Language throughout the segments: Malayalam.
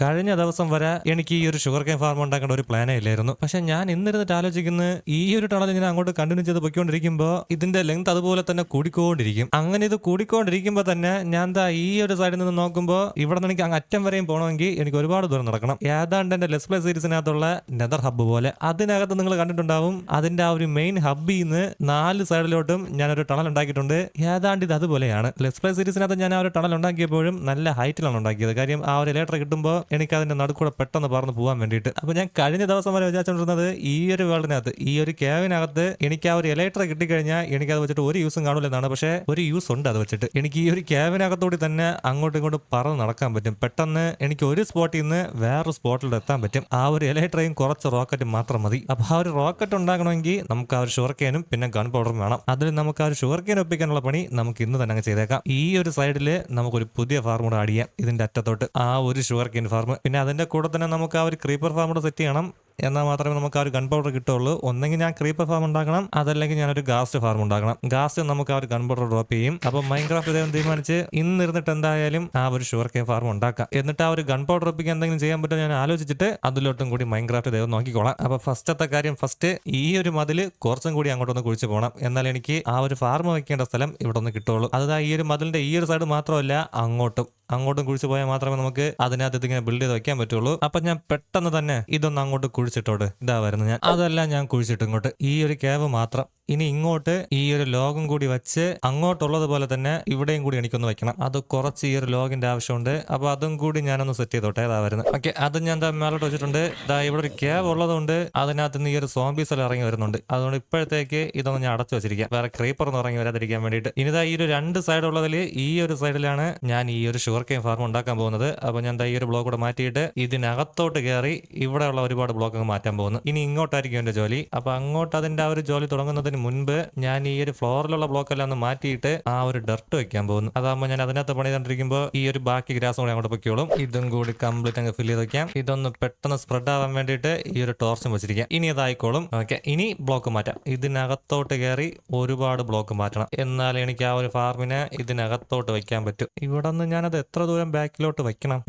കഴിഞ്ഞ ദിവസം വരെ എനിക്ക് ഈ ഒരു ഷുഗർ കെയിൻ ഫാർം ഉണ്ടാക്കേണ്ട ഒരു പ്ലാനേ ഇല്ലായിരുന്നു. പക്ഷെ ഞാൻ ഇന്നിരുന്നിട്ട് ആലോചിക്കുന്നത് ഈ ഒരു ടണൽ ഇങ്ങനെ അങ്ങോട്ട് കണ്ടിന്യൂ ചെയ്ത് പൊയ്ക്കൊണ്ടിരിക്കുമ്പോൾ ഇതിന്റെ ലെങ്ത് അതുപോലെ തന്നെ കൂടിക്കൊണ്ടിരിക്കും. അങ്ങനെ ഇത് കൂടിക്കൊണ്ടിരിക്കുമ്പോൾ തന്നെ ഞാൻ ദാ ഈ ഒരു സൈഡിൽ നിന്ന് നോക്കുമ്പോൾ ഇവിടെ നിന്ന് എനിക്ക് അങ്ങ് അറ്റം വരെയും പോകണമെങ്കിൽ എനിക്ക് ഒരുപാട് ദൂരം നടക്കണം. ഏതാണ്ട് എന്റെ ലെസ് പ്ലേ സീരീസിനകത്തുള്ള നെതർ ഹബ്ബ് പോലെ. അതിനകത്ത് നിങ്ങൾ കണ്ടിട്ടുണ്ടാവും അതിന്റെ ആ ഒരു മെയിൻ ഹബ്ബിൽ നിന്ന് നാല് സൈഡിലോട്ടും ഞാൻ ഒരു ടണൽ ഉണ്ടാക്കിയിട്ടുണ്ട്. ഏതാണ്ട് ഇത് അതുപോലെയാണ്. ലെസ് പ്ലേ സീരീസിനകത്ത് ഞാൻ ആ ഒരു ടണൽ ഉണ്ടാക്കിയപ്പോഴും നല്ല ഹൈറ്റിലാണ് ഉണ്ടാക്കിയത്. കാര്യം ആ ഒരു ലേറ്റർ കിട്ടുമ്പോൾ എനിക്ക് അതിന്റെ നടുക്കൂടെ പെട്ടെന്ന് പറന്ന് പോകാൻ വേണ്ടിയിട്ട്. അപ്പോൾ ഞാൻ കഴിഞ്ഞ ദിവസം വരെ വിചാരിച്ചുകൊണ്ടിരുന്നത് ഈ ഒരു വേൾഡിനകത്ത് ഈ ഒരു കേവിനകത്ത് എനിക്ക് ആ ഒരു ഇലക്ട്ര കിട്ടിക്കഴിഞ്ഞാൽ എനിക്ക് അത് വെച്ചിട്ട് ഒരു യൂസും കാണൂലെന്നാണ്. പക്ഷേ ഒരു യൂസ് ഉണ്ട് അത് വെച്ചിട്ട്. എനിക്ക് ഈ ഒരു ക്യാവിനകത്തോടി തന്നെ അങ്ങോട്ടും ഇങ്ങോട്ടും പറന്ന് നടക്കാൻ പറ്റും. പെട്ടെന്ന് എനിക്ക് ഒരു സ്പോട്ടിൽ നിന്ന് വേറൊരു സ്പോട്ടിൽ എത്താൻ പറ്റും. ആ ഒരു ഇലക്ട്രയും കുറച്ച് റോക്കറ്റ് മാത്രം മതി. അപ്പൊ ആ ഒരു റോക്കറ്റ് ഉണ്ടാക്കണമെങ്കിൽ നമുക്ക് ആ ഒരു ഷുവർക്കേനും പിന്നെ ഗൺ പൗഡറും വേണം. അതിൽ നമുക്ക് ആ ഒരു ഷുവർക്കേൻ ഒപ്പിക്കാനുള്ള പണി നമുക്ക് ഇന്ന് തന്നെ ചെയ്തേക്കാം. ഈ ഒരു സൈഡിൽ നമുക്കൊരു പുതിയ ഫാർം കൂടെ ആഡ് ചെയ്യാം. ഇതിന്റെ അറ്റത്തോട്ട് ആ ഒരു ഷുഗർ കേൻ ഫാർം പിന്നെ അതിന്റെ കൂടെ തന്നെ നമുക്ക് ആ ഒരു ക്രീപ്പർ ഫാം കൂടെ സെറ്റ് ചെയ്യണം. എന്നാൽ മാത്രമേ നമുക്ക് ആ ഒരു ഗൺ പൗഡർ കിട്ടുള്ളൂ ഒന്നെങ്കിൽ ഞാൻ ക്രീപ്പർ ഫാം ഉണ്ടാക്കണം അതല്ലെങ്കിൽ ഒരു ഗാസ്റ്റ് ഫാം ഉണ്ടാക്കണം. ഗാസ്റ്റ് നമുക്ക് ആ ഒരു ഗൺ പൗഡർ ഡ്രോപ്പ് ചെയ്യും. അപ്പോൾ മൈൻക്രാഫ്റ്റ് ഇദ്ദേഹം തീരുമാനിച്ച് ഇന്ന് ഇരുന്നിട്ട് എന്തായാലും ആ ഒരു ഷുഗർ കെയിൻ ഫാം ഉണ്ടാക്കാം. എന്നിട്ട് ആ ഒരു ഗൺ പൗഡർ ഒപ്പിക്കാൻ എന്തെങ്കിലും ചെയ്യാൻ പറ്റുമോ ഞാൻ ആലോചിച്ചിട്ട് അതിലോട്ടും കൂടി മൈൻക്രാഫ്റ്റ് ദൈവം നോക്കിക്കോളാം. അപ്പോൾ ഫസ്റ്റത്തെ കാര്യം ഫസ്റ്റ് ഈ ഒരു മതിൽ കുറച്ചും കൂടി അങ്ങോട്ടൊന്ന് കുഴിച്ച് പോകണം. എന്നാൽ എനിക്ക് ആ ഒരു ഫാർമ് വയ്ക്കേണ്ട സ്ഥലം ഇവിടെ ഒന്ന് കിട്ടുള്ളൂ അതായത് ഈ ഒരു മതിലിന്റെ ഈ ഒരു സൈഡ് മാത്രമല്ല അങ്ങോട്ടും. അങ്ങോട്ടും കുഴിച്ചു പോയാൽ മാത്രമേ നമുക്ക് അതിനകത്ത് ഇങ്ങനെ ബിൽഡ് ചെയ്ത് വെക്കാൻ പറ്റുള്ളൂ അപ്പൊ ഞാൻ പെട്ടെന്ന് തന്നെ ഇതൊന്ന് അങ്ങോട്ട് കുഴിച്ചിട്ടോട് ഇതാ വരുന്നത്. ഞാൻ അതെല്ലാം ഞാൻ കുഴിച്ചിട്ട് ഇങ്ങോട്ട് ഈ ഒരു കേവ് മാത്രം ഇനി ഇങ്ങോട്ട് ഈ ഒരു ലോഗും കൂടി വെച്ച് അങ്ങോട്ടുള്ളത് പോലെ തന്നെ ഇവിടെയും കൂടി എനിക്കൊന്ന് വെക്കണം അത് കുറച്ച് ഈ ഒരു ലോഗിന്റെ ആവശ്യമുണ്ട്. അപ്പൊ അതും കൂടി ഞാനൊന്ന് സെറ്റ് ചെയ്തോട്ടെ. ഇതാ വരുന്നത് ഓക്കെ അത് ഞാൻ എന്താ മേലോട്ട് വെച്ചിട്ടുണ്ട്. ദാ ഇവിടെ ഒരു ക്യാബ് ഉള്ളതുകൊണ്ട് അതിനകത്ത് നിന്ന് ഈ ഒരു സോംബീസ് എല്ലാം ഇറങ്ങി വരുന്നുണ്ട്. അതുകൊണ്ട് ഇപ്പോഴത്തേക്ക് ഇതൊന്ന് ഞാൻ അടച്ചു വെച്ചിരിക്കാം. വേറെ ക്രീപ്പർ ഒന്നും ഇറങ്ങി വരാതിരിക്കാൻ വേണ്ടിയിട്ട്. ഇനിതാ ഈ ഒരു രണ്ട് സൈഡ് ഉള്ളതിൽ ഈ ഒരു സൈഡിലാണ് ഞാൻ ഈ ഒരു ഷുഗർ കെയിൻ ഫാർം ഉണ്ടാക്കാൻ പോകുന്നത്. അപ്പൊ ഞാൻ ഈ ഒരു ബ്ലോക്ക് കൂടെ മാറ്റിയിട്ട് ഇതിനകത്തോട്ട് കയറി ഇവിടെയുള്ള ഒരുപാട് ബ്ലോക്ക് മാറ്റാൻ പോകുന്നു. ഇനി ഇങ്ങോട്ടായിരിക്കും എന്റെ ജോലി. അപ്പൊ അങ്ങോട്ട് അതിന്റെ ആ ഒരു ജോലി തുടങ്ങുന്നതിന് മുൻപ് ഞാൻ ഈ ഒരു ഫ്ലോറിലുള്ള ബ്ലോക്ക് എല്ലാം ഒന്ന് മാറ്റിയിട്ട് ആ ഒരു ഡർട്ട് വെക്കാൻ പോകുന്നു. അതാകുമ്പോൾ ഞാൻ അതിനകത്ത് പണി കണ്ടിരിക്കുമ്പോൾ ഈ ഒരു ബാക്കി ഗ്രാസും കൂടി അങ്ങോട്ട് പൊക്കോളും ഇതും കൂടി കംപ്ലീറ്റ് അങ്ങ് ഫില്ല് ചെയ്ത് വെക്കാം. ഇതൊന്ന് പെട്ടെന്ന് സ്പ്രെഡ് ആവാൻ വേണ്ടിയിട്ട് ഈ ഒരു ടോർച്ചും വെച്ചിരിക്കാം. ഇനി അതായിക്കോളും ഓക്കെ ഇനി ബ്ലോക്ക് മാറ്റാം. ഇതിനകത്തോട്ട് കയറി ഒരുപാട് ബ്ലോക്ക് മാറ്റണം. എന്നാൽ എനിക്ക് ആ ഒരു ഫാർമിനെ ഇതിനകത്തോട്ട് വെക്കാൻ പറ്റും. ഇവിടെ നിന്ന് ഞാനത് എത്ര ദൂരം ബാക്കിലോട്ട് വെക്കണം.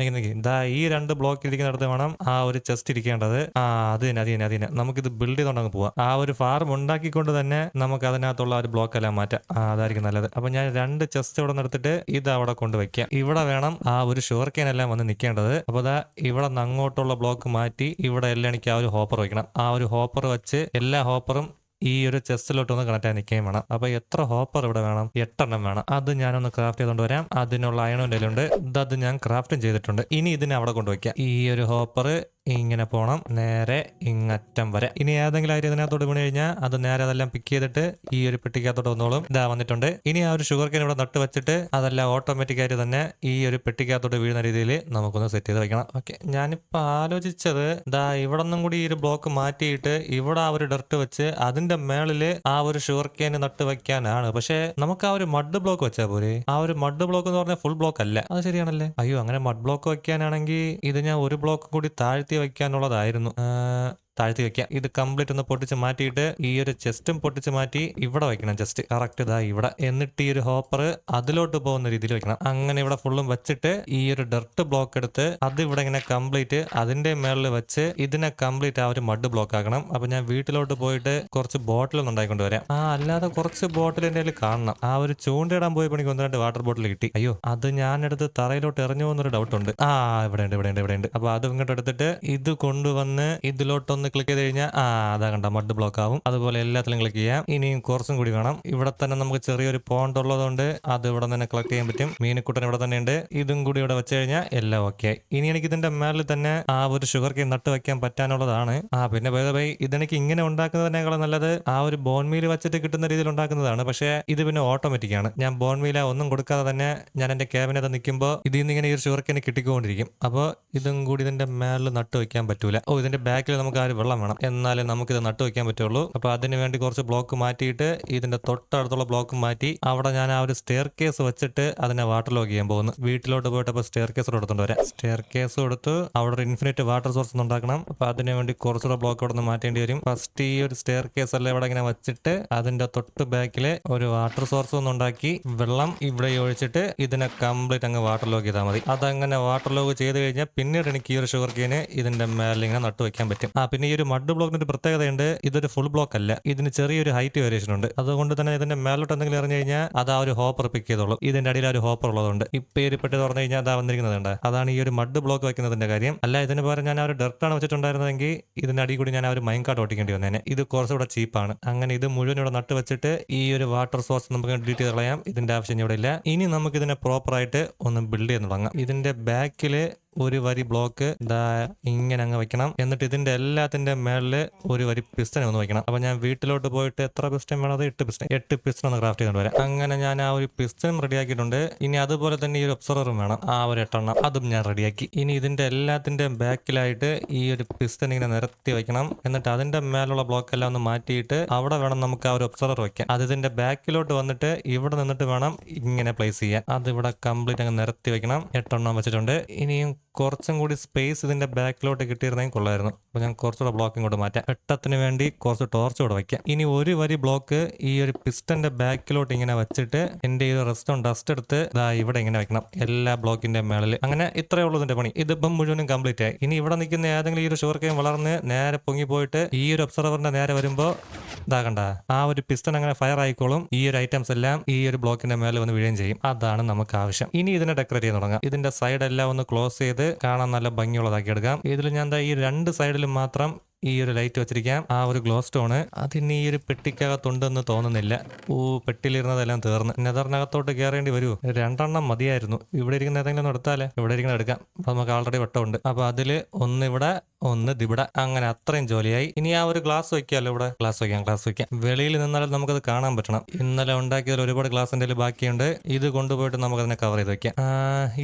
ദാ ഈ രണ്ട് ബ്ലോക്ക് ഇരിക്കുന്നിടത്ത് വേണം ആ ഒരു ചെസ്റ്റ് ഇരിക്കേണ്ടത്. ആ അത് തന്നെ അത് തന്നെ അത് തന്നെ. നമുക്കിത് ബിൽഡ് ചെയ്തോണ്ട് അങ്ങ് പോവാം. ആ ഒരു ഫാർം ഉണ്ടാക്കിക്കൊണ്ട് തന്നെ നമുക്ക് അതിനകത്തുള്ള ഒരു ബ്ലോക്ക് എല്ലാം മാറ്റാം. അതായിരിക്കും നല്ലത്. അപ്പൊ ഞാൻ രണ്ട് ചെസ്റ്റ് ഇവിടെ നിന്ന് എടുത്തിട്ട് ഇത് അവിടെ കൊണ്ട് വെക്കാം. ഇവിടെ വേണം ആ ഒരു ഷുവർക്കെയിൻ കെയിൻ എല്ലാം വന്ന് നിൽക്കേണ്ടത് അപ്പൊ ദാ ഇവിടെ നിന്ന് അങ്ങോട്ടുള്ള ബ്ലോക്ക് മാറ്റി ഇവിടെ എല്ലാം എനിക്ക് ആ ഒരു ഹോപ്പർ വയ്ക്കണം ആ ഒരു ഹോപ്പർ വെച്ച് എല്ലാ ഹോപ്പറും ഈ ഒരു ചെസ്റ്റിലോട്ട് ഒന്ന് കണക്ട് ആയി നിൽക്കുകയും വേണം. അപ്പൊ എത്ര ഹോപ്പർ ഇവിടെ വേണം? എട്ടെണ്ണം വേണം. അത് ഞാനൊന്ന് ക്രാഫ്റ്റ് ചെയ്തുകൊണ്ട് വരാം. അതിനുള്ള അയണോന്റെ ഉണ്ട് അത് ഞാൻ ക്രാഫ്റ്റും ചെയ്തിട്ടുണ്ട്. ഇനി ഇതിനെ അവിടെ കൊണ്ടുവയ്ക്കാം ഈ ഒരു ഹോപ്പർ ഇങ്ങനെ പോണം. നേരെ ഇങ്ങറ്റം വരെ. ഇനി ഏതെങ്കിലും ആയിട്ട് ഇതിനകത്തോട്ട് വീണ് കഴിഞ്ഞാൽ അത് നേരെ അതെല്ലാം പിക്ക് ചെയ്തിട്ട് ഈ ഒരു പെട്ടിക്കകത്തോട്ട് വന്നോളും. ഇതാ വന്നിട്ടുണ്ട്. ഇനി ആ ഒരു ഷുഗർ കെയിൻ ഇവിടെ നട്ട് വെച്ചിട്ട് അതെല്ലാം ഓട്ടോമാറ്റിക് ആയിട്ട് തന്നെ ഈ ഒരു പെട്ടിക്കകത്തോട്ട് വീഴുന്ന രീതിയിൽ നമുക്കൊന്ന് സെറ്റ് ചെയ്ത് വെക്കണം. ഓക്കെ ഞാനിപ്പോൾ ആലോചിച്ചത് ദാ ഇവിടെ നിന്നും കൂടി ഈ ഒരു ബ്ലോക്ക് മാറ്റിയിട്ട് ഇവിടെ ആ ഒരു ഡർട്ട് വെച്ച് അതിന്റെ മേളിൽ ആ ഒരു ഷുഗർ കെയിൻ നട്ട് വെക്കാനാണ്. പക്ഷേ നമുക്ക് ആ ഒരു മഡ് ബ്ലോക്ക് വെച്ചാൽ പോരെ. ആ ഒരു മഡ് ബ്ലോക്ക് എന്ന് പറഞ്ഞാൽ ഫുൾ ബ്ലോക്ക് അല്ല. അത് ശരിയാണല്ലേ? അയ്യോ അങ്ങനെ മഡ് ബ്ലോക്ക് വെക്കാനാണെങ്കിൽ ഇത് ഞാൻ ഒരു ബ്ലോക്ക് കൂടി താഴ്ത്തി വെക്കാനുള്ളതായിരുന്നു. താഴ്ത്തി വെക്കാം. ഇത് കംപ്ലീറ്റ് ഒന്ന് പൊട്ടിച്ച് മാറ്റിയിട്ട് ഈ ഒരു ചെസ്റ്റും പൊട്ടിച്ച് മാറ്റി ഇവിടെ വെക്കണം ജസ്റ്റ് കറക്റ്റ് ഇതാ ഇവിടെ. എന്നിട്ട് ഈ ഒരു ഹോപ്പർ അതിലോട്ട് പോകുന്ന രീതിയിൽ വെക്കണം. അങ്ങനെ ഇവിടെ ഫുള്ളും വെച്ചിട്ട് ഈ ഒരു ഡർട്ട് ബ്ലോക്ക് എടുത്ത് അത് ഇവിടെ ഇങ്ങനെ കംപ്ലീറ്റ് അതിന്റെ മേളിൽ വെച്ച് ഇതിനെ കംപ്ലീറ്റ് ആ ഒരു മഡ് ബ്ലോക്ക് ആക്കണം. അപ്പൊ ഞാൻ വീട്ടിലോട്ട് പോയിട്ട് കുറച്ച് ബോട്ടിൽ ഒന്ന് ഉണ്ടായിക്കൊണ്ട് വരാം. ആ അല്ലാതെ കുറച്ച് ബോട്ടിൽ എന്റെ കാണണം. ആ ഒരു ചൂണ്ടയിടാൻ പോയപ്പോൾ എനിക്ക് ഒന്ന് രണ്ട് വാട്ടർ ബോട്ടിൽ കിട്ടി. അയ്യോ അത് ഞാനെടുത്ത് തറയിലോട്ട് എറിഞ്ഞു പോകുന്നൊരു ഡൗട്ട് ഉണ്ട്. ആ ഇവിടെ ഉണ്ട് ഇവിടെ ഉണ്ട് ഇവിടെ ഉണ്ട് അപ്പൊ അത് ഇങ്ങോട്ട് എടുത്തിട്ട് ഇത് കൊണ്ടുവന്ന് ഇതിലോട്ടൊന്ന് ക്ലിക്ക് ചെയ്ത് കഴിഞ്ഞാൽ അതാ കണ്ട മഡ് ബ്ലോക്ക് ആവും. അതുപോലെ എല്ലാത്തിലും ക്ലിക്ക് ചെയ്യാം. ഇനിയും കുറച്ചും കൂടി വേണം. ഇവിടെ തന്നെ നമുക്ക് ചെറിയൊരു പോണ്ട് ഉള്ളതുകൊണ്ട് അത് ഇവിടെ തന്നെ കളക്ട് ചെയ്യാൻ പറ്റും. മീനുക്കുട്ടൻ ഇവിടെ തന്നെ ഉണ്ട്. ഇതും കൂടി ഇവിടെ വെച്ച് കഴിഞ്ഞാൽ എല്ലാം ഓക്കെ ഇനി എനിക്ക് ഇതിന്റെ മേളിൽ തന്നെ ആ ഒരു ഷുഗർ കെയിൻ നട്ട് വെക്കാൻ പറ്റാനുള്ളതാണ്. ആ പിന്നെ ബൈ ബൈ ഇതെനിക്ക് ഇങ്ങനെ ഉണ്ടാക്കുന്നതിനേക്കാളും നല്ലത് ആ ഒരു ബോൺ മീൽ വെച്ചിട്ട് കിട്ടുന്ന രീതിയിൽ ഉണ്ടാക്കുന്നതാണ്. പക്ഷേ ഇത് പിന്നെ ഓട്ടോമാറ്റിക് ആണ്. ഞാൻ ബോൺ മീല ഒന്നും കൊടുക്കാതെ തന്നെ ഞാൻ എന്റെ ക്യാബിനകത്ത് നിൽക്കുമ്പോൾ ഇതിൽ നിന്ന് ഇങ്ങനെ ഈ ഒരു ഷുഗർ കെയിൻ കിട്ടിക്കൊണ്ടിരിക്കും. അപ്പോൾ ഇതും കൂടി ഇതിന്റെ മേളിൽ നട്ട് വെക്കാൻ പറ്റൂല. ഓ ഇതിന്റെ ബാക്കിൽ നമുക്ക് ആ ഒരു വെള്ളം വേണം. എന്നാലേ നമുക്കിത് നട്ടു വെക്കാൻ പറ്റുള്ളൂ. അപ്പൊ അതിന് വേണ്ടി കുറച്ച് ബ്ലോക്ക് മാറ്റിയിട്ട് ഇതിന്റെ തൊട്ടടുത്തുള്ള ബ്ലോക്ക് മാറ്റി അവിടെ ഞാൻ ആ ഒരു സ്റ്റെയർ കേസ് വെച്ചിട്ട് അതിനെ വാട്ടർ ലോക്ക് ചെയ്യാൻ പോകുന്നു. വീട്ടിലോട്ട് പോയിട്ട് അപ്പൊ സ്റ്റെയർ കേസ് എടുത്തോണ്ട് വരാം. സ്റ്റെയർ കേസ് കൊടുത്ത് അവിടെ ഒരു ഇൻഫിനിറ്റ് വാട്ടർ സോഴ്സ് ഉണ്ടാക്കണം. അപ്പൊ അതിന് വേണ്ടി കുറച്ചുകൂടെ ബ്ലോക്ക് അവിടെ നിന്ന് മാറ്റേണ്ടി വരും. ഫസ്റ്റ് ഈ ഒരു സ്റ്റെയർ കേസ് എല്ലാം ഇവിടെ ഇങ്ങനെ വെച്ചിട്ട് അതിന്റെ തൊട്ട് ബാക്കിൽ ഒരു വാട്ടർ സോഴ്സ് ഒന്ന് ഉണ്ടാക്കി വെള്ളം ഇവിടെ ഒഴിച്ചിട്ട് ഇതിനെ കംപ്ലീറ്റ് അങ്ങ് വാട്ടർ ലോക്ക് ചെയ്താൽ മതി. അതങ്ങനെ വാട്ടർ ലോക്ക് ചെയ്ത് കഴിഞ്ഞാൽ പിന്നീട് എനിക്ക് ഈ ഒരു ഷുഗർ കെയിന് ഇതിന്റെ മേലിങ്ങനെ നട്ടുവെക്കാൻ നട്ടു വെക്കാൻ പറ്റും. ആ പിന്നെ ഈ ഒരു മഡ് ബ്ലോക്കിന്റെ ഒരു പ്രത്യേകതയുണ്ട്. ഇതൊരു ഫുൾ ബ്ലോക്ക് അല്ല. ഇതിന് ചെറിയൊരു ഹൈറ്റ് വേരിയേഷൻ ഉണ്ട്. അതുകൊണ്ട് തന്നെ ഇതിന്റെ മേലോട്ട് എന്തെങ്കിലും എറിഞ്ഞു കഴിഞ്ഞാൽ അത് ആ ഒരു ഹോപ്പർ പിക്ക് ചെയ്തോളും. ഇതിന്റെ അടിയിൽ ഒരു ഹോപ്പർ ഉള്ളതുകൊണ്ട്. പേര് പെട്ടെന്ന് തുറന്നു കഴിഞ്ഞാൽ അതാ വന്നിരിക്കുന്നത് ഉണ്ട് അതാണ് ഈ ഒരു മഡ് ബ്ലോക്ക് വെക്കുന്നതിന്റെ കാര്യം. അല്ല ഇതിന് പകരം ഞാൻ ആ ഒരു ഡെർട്ടാണ് വെച്ചിട്ടുണ്ടായിരുന്നതെങ്കിൽ ഇതിന്റെ അടി കൂടി ഞാൻ ആ ഒരു കാർഡ് ഓട്ടിക്കേണ്ടി വന്നേനെ. ഇത് കുറച്ചുകൂടെ ചീപ്പാണ് അങ്ങനെ ഇത് മുഴുവൻ ഇവിടെ നട്ട് വെച്ചിട്ട് ഈ ഒരു വാട്ടർ സോഴ്സ് നമുക്ക് ഡിലീറ്റ് ചെയ്ത് കളയാം. ഇതിന്റെ ആവശ്യം ഇവിടെ ഇല്ല. ഇനി നമുക്ക് ഇതിനെ പ്രോപ്പറായിട്ട് ഒന്ന് ബിൽഡ് ചെയ്ത് തുടങ്ങാം. ഇതിന്റെ ബാക്കിൽ ഒരു വരി ബ്ലോക്ക് ഇതാ ഇങ്ങനെ അങ്ങ് വെക്കണം. എന്നിട്ട് ഇതിന്റെ എല്ലാത്തിന്റെ മേളിൽ ഒരു വരി പിസ്റ്റൺ ഒന്ന് വെക്കണം. അപ്പൊ ഞാൻ വീട്ടിലോട്ട് പോയിട്ട് എത്ര പിസ്റ്റൺ വേണം? എട്ട് പിസ്റ്റൺ എട്ട് പിസ്റ്റൺ ഒന്ന് ക്രാഫ്റ്റ് ചെയ്തുകൊണ്ട് വരാം. അങ്ങനെ ഞാൻ ആ ഒരു പിസ്റ്റൺ റെഡിയാക്കിയിട്ടുണ്ട് ഇനി അതുപോലെ തന്നെ ഈ ഒരു ഒബ്സർവറും വേണം. ആ ഒരു എട്ടെണ്ണം അതും ഞാൻ റെഡിയാക്കി ഇനി ഇതിന്റെ എല്ലാത്തിന്റെ ബാക്കിലായിട്ട് ഈ ഒരു പിസ്റ്റൺ ഇങ്ങനെ നിരത്തി വെക്കണം. എന്നിട്ട് അതിന്റെ മേലുള്ള ബ്ലോക്ക് എല്ലാം ഒന്ന് മാറ്റിയിട്ട് അവിടെ വേണം നമുക്ക് ആ ഒരു ഒബ്സർവർ വെക്കാം അത് ഇതിന്റെ ബാക്കിലോട്ട് വന്നിട്ട് ഇവിടെ നിന്നിട്ട് വേണം ഇങ്ങനെ പ്ലേസ് ചെയ്യാൻ. അത് ഇവിടെ കംപ്ലീറ്റ് അങ്ങ് നിരത്തി വെക്കണം. എട്ടെണ്ണം വെച്ചിട്ടുണ്ട്. ഇനിയും കുറച്ചും കൂടി സ്പേസ് ഇതിന്റെ ബാക്കിലോട്ട് കിട്ടിയിരുന്നെങ്കിൽ കൊള്ളായിരുന്നു. അപ്പോൾ ഞാൻ കുറച്ചുകൂടെ ബ്ലോക്ക് ഇങ്ങോട്ട് മാറ്റാം. വെട്ടത്തിന് വേണ്ടി കുറച്ച് ടോർച്ച് കൂടെ വയ്ക്കാം. ഇനി ഒരു വരി ബ്ലോക്ക് ഈ ഒരു പിസ്റ്റന്റെ ബാക്കിലോട്ട് ഇങ്ങനെ വെച്ചിട്ട് എന്റെ ഈ റെസ്റ്റോൺ ഡസ്റ്റ് എടുത്ത് ഇതാ ഇവിടെ ഇങ്ങനെ വെക്കണം. എല്ലാ ബ്ലോക്കിന്റെ മേളിൽ അങ്ങനെ ഇത്രയേ ഉള്ളൂ ഇതിന്റെ പണി. ഇതിപ്പം മുഴുവനും കംപ്ലീറ്റ് ആയി. ഇനി ഇവിടെ നിൽക്കുന്ന ഏതെങ്കിലും ഈ ഒരു ഷുഗർ വളർന്ന് നേരെ പൊങ്ങി പോയിട്ട് ഈ ഒരു ഒബ്സർവറിന്റെ നേരെ വരുമ്പോൾ ഇതാകണ്ട ആ ഒരു പിസ്റ്റൺ അങ്ങനെ ഫയർ ആയിക്കോളും. ഈ ഒരു ഐറ്റംസ് എല്ലാം ഈ ഒരു ബ്ലോക്കിന്റെ മേലെ വന്ന് വീഴുകയും ചെയ്യും. അതാണ് നമുക്ക് ആവശ്യം. ഇനി ഇതിനെ ഡെക്കറേറ്റ് ചെയ്യാൻ തുടങ്ങാം. ഇതിന്റെ സൈഡ് എല്ലാം ഒന്ന് ക്ലോസ് ചെയ്ത് കാണാൻ നല്ല ഭംഗിയുള്ളതാക്കി എടുക്കാം. ഇതിൽ ഞാൻ എന്താ ഈ രണ്ട് സൈഡിലും മാത്രം ഈ ഒരു ലൈറ്റ് വെച്ചിരിക്കാം. ആ ഒരു ഗ്ലോ സ്റ്റോണ്. അതിന് ഈ ഒരു പെട്ടിക്കകത്തുണ്ടെന്ന് തോന്നുന്നില്ല. ഓ പെട്ടിയിലിരുന്നതെല്ലാം തീർന്ന്. നെതറിനകത്തോട്ട് കയറേണ്ടി വരൂ. രണ്ടെണ്ണം മതിയായിരുന്നു. ഇവിടെ ഇരിക്കുന്ന ഏതെങ്കിലും ഒന്ന് എടുത്താലേ. ഇവിടെ ഇരിക്കുന്ന എടുക്കാം. നമുക്ക് ആൾറെഡി വെട്ടമുണ്ട്. അപ്പൊ അതിൽ ഒന്ന് ഇവിടെ ഒന്ന് ഇവിടെ അങ്ങനെ അത്രയും ജോലിയായി. ഇനി ആ ഒരു ഗ്ലാസ് വെക്കാമല്ലോ ഇവിടെ? ഗ്ലാസ് വെക്കാം ഗ്ലാസ് വെക്കാം വെളിയിൽ നിന്നാലും നമുക്കത് കാണാൻ പറ്റണം. ഇന്നലെ ഉണ്ടാക്കിയതിൽ ഒരുപാട് ഗ്ലാസ് എന്റെ ബാക്കിയുണ്ട്. ഇത് കൊണ്ടുപോയിട്ട് നമുക്ക് അതിനെ കവർ ചെയ്ത് വെക്കാം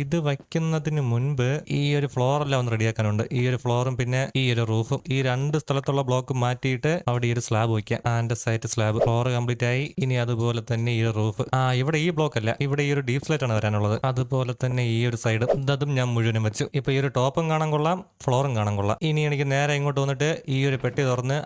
ഇത് വയ്ക്കുന്നതിന് മുൻപ് ഈ ഒരു ഫ്ലോർ എല്ലാം ഒന്ന് റെഡിയാക്കാനുണ്ട്. ഈ ഒരു ഫ്ലോറും പിന്നെ ഈ ഒരു റൂഫും ഈ രണ്ട് സ്ഥലത്തുള്ള ബ്ലോക്ക് മാറ്റിയിട്ട് അവിടെ ഈ ഒരു സ്ലാബ് വയ്ക്കാം. And site slab floor complete ആയി. ഇനി അതുപോലെ തന്നെ ഈ റൂഫ് ആ ഇവിടെ ഈ ബ്ലോക്ക് അല്ല. ഇവിടെ ഈ ഒരു ഡീപ് സ്ലൈറ്റ് ആണ് വരാനുള്ളത്. അതുപോലെ തന്നെ ഈ ഒരു സൈഡ് ഇതും ഞാൻ മുഴുവനും വെച്ചു. ഇപ്പൊ ഈ ഒരു ടോപ്പും കാണാൻ കൊള്ളാം ഫ്ലോറും കാണാൻ കൊള്ളാം. ഇനി എനിക്ക് നേരെ ഇങ്ങോട്ട് വന്നിട്ട് ഈ ഒരു പെട്ടി തുറന്ന്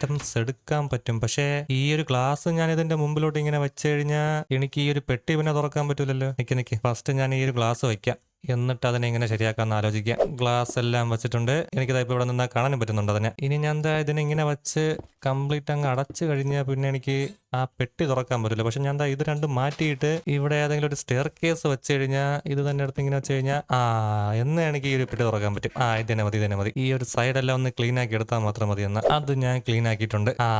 ഐറ്റംസ് എടുക്കാൻ പറ്റും. പക്ഷേ ഈ ഒരു ഗ്ലാസ് ഞാൻ ഇതിന്റെ മുമ്പിലോട്ട് ഇങ്ങനെ വെച്ച് കഴിഞ്ഞാൽ എനിക്ക് ഈ ഒരു പെട്ടി പിന്നെ തുറക്കാൻ പറ്റൂലല്ലോ. നിക്ക് നിക്ക്. ഫസ്റ്റ് ഞാൻ ഈ ഒരു ഗ്ലാസ് വയ്ക്കാം എന്നിട്ട് അതിനെ ഇങ്ങനെ ശരിയാക്കാന്ന് ആലോചിക്കാം. ഗ്ലാസ് എല്ലാം വെച്ചിട്ടുണ്ട്. എനിക്കിതാ ഇപ്പോൾ ഇവിടെ നിന്നാൽ കാണാനും പറ്റുന്നുണ്ട് അതിനെ. ഇനി ഞാൻ എന്താ ഇതിനെ ഇങ്ങനെ വെച്ച് കംപ്ലീറ്റ് അങ്ങ് അടച്ചു കഴിഞ്ഞാൽ പിന്നെ എനിക്ക് ആ പെട്ടി തുറക്കാൻ പറ്റില്ല പക്ഷെ ഞാൻ എന്താ ഇത് രണ്ടും മാറ്റിയിട്ട് ഇവിടെ ഏതെങ്കിലും ഒരു സ്റ്റെയർ കേസ് വെച്ച് കഴിഞ്ഞാൽ ഇത് തന്നെ അടുത്ത് ഇങ്ങനെ വെച്ച് കഴിഞ്ഞാൽ ആ എന്ന് എനിക്ക് ഈ ഒരു പെട്ടി തുറക്കാൻ പറ്റും. ആ ഇത് മതി ഇത് മതി. ഈ ഒരു സൈഡെല്ലാം ഒന്ന് ക്ലീൻ ആക്കി എടുത്താൽ മാത്രം മതി എന്ന്. അത് ഞാൻ ക്ലീൻ ആക്കിയിട്ടുണ്ട്. ആ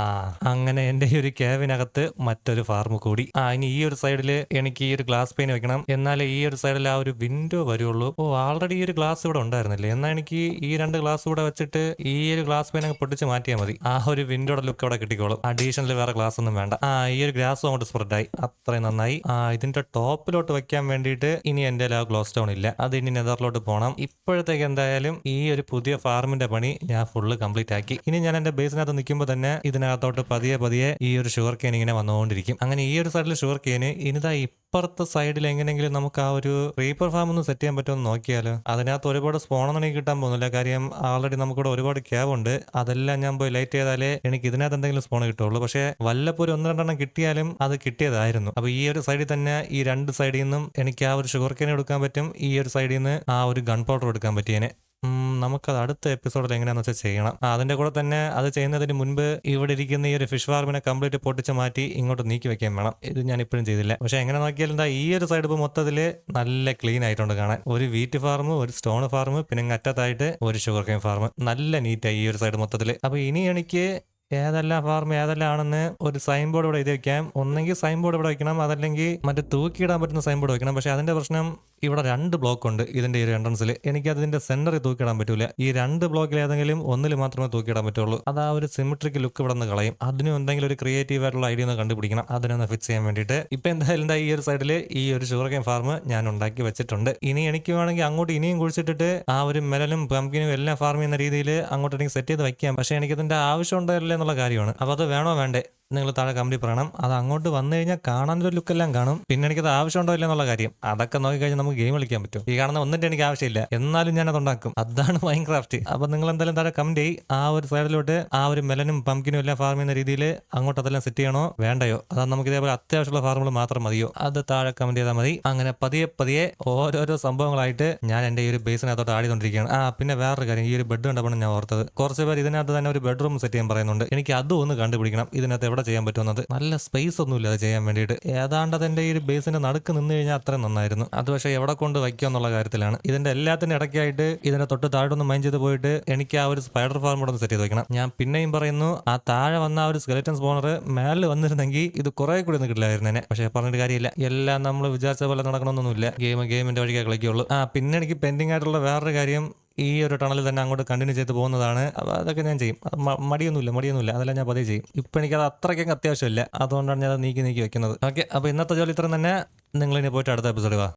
അങ്ങനെ എന്റെ ഈ ഒരു ക്യാബിനകത്ത് മറ്റൊരു ഫാർമ് കൂടി. ആ ഇനി ഈ ഒരു സൈഡിൽ എനിക്ക് ഈ ഒരു ഗ്ലാസ് പെയിൻ വെക്കണം. എന്നാലേ ഈ ഒരു സൈഡിൽ ആ ഒരു വിൻഡോ വരുള്ളൂ. ഓ ആൾറെഡി ഈ ഒരു ഗ്ലാസ് ഇവിടെ ഉണ്ടായിരുന്നില്ലേ? എന്നാൽ എനിക്ക് ഈ രണ്ട് ഗ്ലാസ് കൂടെ വെച്ചിട്ട് ഈ ഒരു ഗ്ലാസ് പെയിൻ അങ്ങ് പൊട്ടിച്ച് മാറ്റിയാൽ മതി. ആ ഒരു വിൻഡോയുടെ ലുക്ക് അവിടെ കിട്ടിക്കോളും. അഡീഷണൽ വേറെ ഗ്ലാസ് ഒന്നും വേണ്ട. ആ ഈ ഒരു ഗ്ലാസ് അങ്ങോട്ട് സ്പ്രെഡ് ആയി. അത്രയും നന്നായി. ആ ഇതിന്റെ ടോപ്പിലോട്ട് വെക്കാൻ വേണ്ടിയിട്ട് ഇനി എന്റെ ആ ഗ്ലോസ് സ്റ്റോൺ ഇല്ല. അത് ഇനി നെതറിലോട്ട് പോകണം ഇപ്പോഴത്തേക്ക് എന്തായാലും ഈ ഒരു പുതിയ ഫാർമിന്റെ പണി ഞാൻ ഫുള്ള് കംപ്ലീറ്റ് ആക്കി. ഇനി ഞാൻ എന്റെ ബേസിനകത്ത് നിൽക്കുമ്പോൾ തന്നെ ഇതിനകത്തോട്ട് പതിയെ പതിയെ ഈ ഒരു ഷുഗർ കെയിൻ ഇങ്ങനെ വന്നുകൊണ്ടിരിക്കും. അങ്ങനെ ഈ ഒരു സൈഡിൽ ഷുഗർ കെയിൻ ഇനിതാ ഇപ്പുറത്തെ സൈഡിൽ എങ്ങനെയെങ്കിലും നമുക്ക് ആ ഒരു റീപ്പർ ഫാം ഒന്ന് സെറ്റ് ചെയ്യാൻ പറ്റുമെന്ന് നോക്കിയാലോ. അതിനകത്ത് ഒരുപാട് സ്പോണൊന്നും എനിക്ക് കിട്ടാൻ പോകുന്നില്ല. കാര്യം ആൾറെഡി നമുക്കിവിടെ ഒരുപാട് ക്യാബ് ഉണ്ട്. അതെല്ലാം ഞാൻ പോയി ലൈറ്റ് ചെയ്താലേ എനിക്ക് ഇതിനകത്ത് എന്തെങ്കിലും സ്പോൺ കിട്ടുള്ളൂ പക്ഷേ വല്ലപ്പോഴും ഒന്ന് രണ്ടെണ്ണം കിട്ടിയാലും അത് കിട്ടിയതായിരുന്നു. അപ്പോൾ ഈ ഒരു സൈഡിൽ തന്നെ ഈ രണ്ട് സൈഡിൽ നിന്നും എനിക്ക് ആ ഒരു ഷുഗർ കെയിൻ എടുക്കാൻ പറ്റും. ഈ ഒരു സൈഡിൽ നിന്ന് ആ ഒരു ഗൺ പൗഡർ എടുക്കാൻ പറ്റിയേനെ. നമുക്കത് അടുത്ത എപ്പിസോഡിൽ എങ്ങനെയാണെന്ന് വെച്ചാൽ ചെയ്യണം. അതിന്റെ കൂടെ തന്നെ അത് ചെയ്യുന്നതിന് മുൻപ് ഇവിടെ ഇരിക്കുന്ന ഈ ഒരു ഫിഷ് ഫാർമിനെ കംപ്ലീറ്റ് പൊട്ടിച്ച് മാറ്റി ഇങ്ങോട്ട് നീക്കി വെക്കാൻ വേണം. ഇത് ഞാൻ ഇപ്പോഴും ചെയ്തില്ല. പക്ഷെ എങ്ങനെ നോക്കിയാലും എന്താ ഈ ഒരു സൈഡ് ഇപ്പോൾ മൊത്തത്തിൽ നല്ല ക്ലീൻ ആയിട്ടുണ്ട് കാണാൻ. ഒരു വീറ്റ് ഫാർം ഒരു സ്റ്റോൺ ഫാർം പിന്നെ അറ്റത്തായിട്ട് ഒരു ഷുഗർ കെയിൻ ഫാർം നല്ല നീറ്റായി ഈ ഒരു സൈഡ് മൊത്തത്തിൽ അപ്പോൾ ഇനി എനിക്ക് ഏതെല്ലാം ഫാർമ് ഏതെല്ലാം ആണെന്ന് ഒരു സൈൻ ബോർഡ് ഇവിടെ എഴുതി വെക്കാം. ഒന്നെങ്കിൽ സൈൻ ബോർഡ് ഇവിടെ വെക്കണം. അതല്ലെങ്കിൽ മറ്റേ തൂക്കിയിടാൻ പറ്റുന്ന സൈൻ ബോർഡ് വെക്കണം. പക്ഷെ അതിന്റെ പ്രശ്നം ഇവിടെ രണ്ട് ബ്ലോക്ക് ഉണ്ട് ഇതിന്റെ ഒരു എൻട്രൻസിൽ എനിക്ക് അതിന്റെ സെന്ററിൽ തൂക്കിയിടാൻ പറ്റൂല. ഈ രണ്ട് ബ്ലോക്കിൽ ഏതെങ്കിലും ഒന്നിൽ മാത്രമേ തൂക്കിയിടാൻ പറ്റുള്ളൂ. അത് ആ ഒരു സിമിട്രിക് ലുക്ക് ഇവിടെ നിന്ന് കളയും. അതിനും എന്തെങ്കിലും ഒരു ക്രിയേറ്റീവ് ആയിട്ടുള്ള ഐഡിയ ഒന്ന് കണ്ടുപിടിക്കണം. അതിനൊന്ന് ഫിക്സ് ചെയ്യാൻ വേണ്ടിയിട്ട്. ഇപ്പൊ എന്തായാലും ഈ ഒരു സൈഡിൽ ഈ ഒരു ഷുഗർ ഫാർം ഞാൻ ഉണ്ടാക്കി വെച്ചിട്ടുണ്ട്. ഇനി എനിക്ക് വേണമെങ്കിൽ അങ്ങോട്ട് ഇനിയും കുഴിച്ചിട്ടിട്ട് ആ ഒരു മെലനും പംകിനും എല്ലാം ഫാർം ചെയ്യുന്ന രീതിയിൽ അങ്ങോട്ട് എനിക്ക് സെറ്റ് ചെയ്ത് വെക്കാം. പക്ഷേ എനിക്കതിന്റെ ആവശ്യം ഉണ്ടായില്ല എന്നുള്ള കാര്യമാണ്. അപ്പോൾ അത് വേണോ വേണ്ടേ? നിങ്ങൾ താഴെ കമ്പനി പറയണം. അത് അങ്ങോട്ട് വന്നു കഴിഞ്ഞാൽ കാണാനൊരു ലുക്കെല്ലാം കാണും. പിന്നെ എനിക്കത് ആവശ്യമുണ്ടോ ഇല്ല എന്നുള്ള കാര്യം. അതൊക്കെ നോക്കിക്കഴിഞ്ഞാൽ നമുക്ക് ഗെയിം കളിക്കാൻ പറ്റും. ഈ കാണുന്ന ഒന്നിന്റെ എനിക്ക് ആവശ്യമില്ല. എന്നാലും ഞാൻ അത് ഉണ്ടാക്കും അതാണ് മൈൻ ക്രാഫ്റ്റ് അപ്പൊ നിങ്ങൾ എന്തായാലും താഴെ കമന്റ് ചെയ്യും. ആ ഒരു സൈഡിലോട്ട് ആ ഒരു മെലനും പംകിനും എല്ലാം ഫാർം ചെയ്യുന്ന രീതിയിൽ അങ്ങോട്ട് അതെല്ലാം സെറ്റ് ചെയ്യണോ? വേണ്ടയോ? അതാ നമുക്ക് ഇതേപോലെ അത്യാവശ്യമുള്ള ഫാർമുകൾ മാത്രം മതിയോ? അത് താഴെ കമന്റ് ചെയ്താൽ മതി. അങ്ങനെ പതിയെ പതിയെ ഓരോരോ സംഭവങ്ങളായിട്ട് ഞാൻ എന്റെ ഈ ഒരു ബേസിനകത്തോട്ട് ആടിക്കൊണ്ടിരിക്കുകയാണ്. ആ പിന്നെ വേറൊരു കാര്യം. ഈ ഒരു ബെഡ് കണ്ടപ്പോൾ ഞാൻ ഓർത്തത്. കുറച്ച് പേർ ഇതിനകത്ത് തന്നെ ഒരു ബെഡ്റൂം സെറ്റ് ചെയ്യാൻ പറയുന്നുണ്ട്. എനിക്ക് അതും ഒന്ന് കണ്ടുപിടിക്കണം. ഇതിനകത്ത് എവിടെ ചെയ്യാൻ പറ്റുന്നത്. നല്ല സ്പേസ് ഒന്നുമില്ല അത് ചെയ്യാൻ വേണ്ടിയിട്ട്. ഏതാണ്ട് അതിന്റെ ഈ ബേസിന്റെ നടുക്ക് നിന്ന് കഴിഞ്ഞാൽ അത്രയും നന്നായിരുന്നു. അത് പക്ഷേ എവിടെ കൊണ്ട് വയ്ക്കുക എന്നുള്ള കാര്യത്തിലാണ്. ഇതിന്റെ എല്ലാത്തിന്റെ ഇടയ്ക്കായിട്ട് ഇതിന്റെ തൊട്ട് താഴെ ഒന്ന് മൈൻ ചെയ്ത് പോയിട്ട് എനിക്ക് ആ ഒരു സ്പൈഡർ ഫാം കൂടെ ഒന്ന് സെറ്റ് ചെയ്ത് വെക്കണം. ഞാൻ പിന്നെയും പറയുന്നു ആ താഴെ വന്ന ആ ഒരു സ്കെലറ്റൻ സ്പോണർ മേളിൽ വന്നിരുന്നെങ്കിൽ ഇത് കുറെ കൂടി ഒന്ന് കിട്ടില്ലായിരുന്നേനെ പക്ഷേ പറഞ്ഞിട്ട് കാര്യമില്ല. എല്ലാം നമ്മൾ വിചാരിച്ച പോലെ നടക്കണമെന്നൊന്നുമില്ല ഗെയിം ഗെയിമിന്റെ വഴിക്കേ കളിക്കുള്ളൂ ആ പിന്നെ എനിക്ക് പെൻഡിങ് ആയിട്ടുള്ള വേറൊരു കാര്യം ഈ ഒരു ടണലിൽ തന്നെ അങ്ങോട്ട് കണ്ടിന്യൂ ചെയ്ത് പോകുന്നതാണ്. അതൊക്കെ ഞാൻ ചെയ്യും. മടിയൊന്നുമില്ല മടിയൊന്നുമില്ല. അതെല്ലാം ഞാൻ പതിയെ ചെയ്യും. ഇപ്പം എനിക്കത് അത്രയ്ക്കൊക്കെ അത്യാവശ്യമില്ല. അതുകൊണ്ടാണ് ഞാൻ നീക്കി നീക്കി വെക്കുന്നത്. ഓക്കെ. അപ്പോൾ ഇന്നത്തെ ജോലി ഇത്രയും തന്നെ. നിങ്ങളിനി പോയിട്ട് അടുത്ത എപ്പിസോഡ് വാ.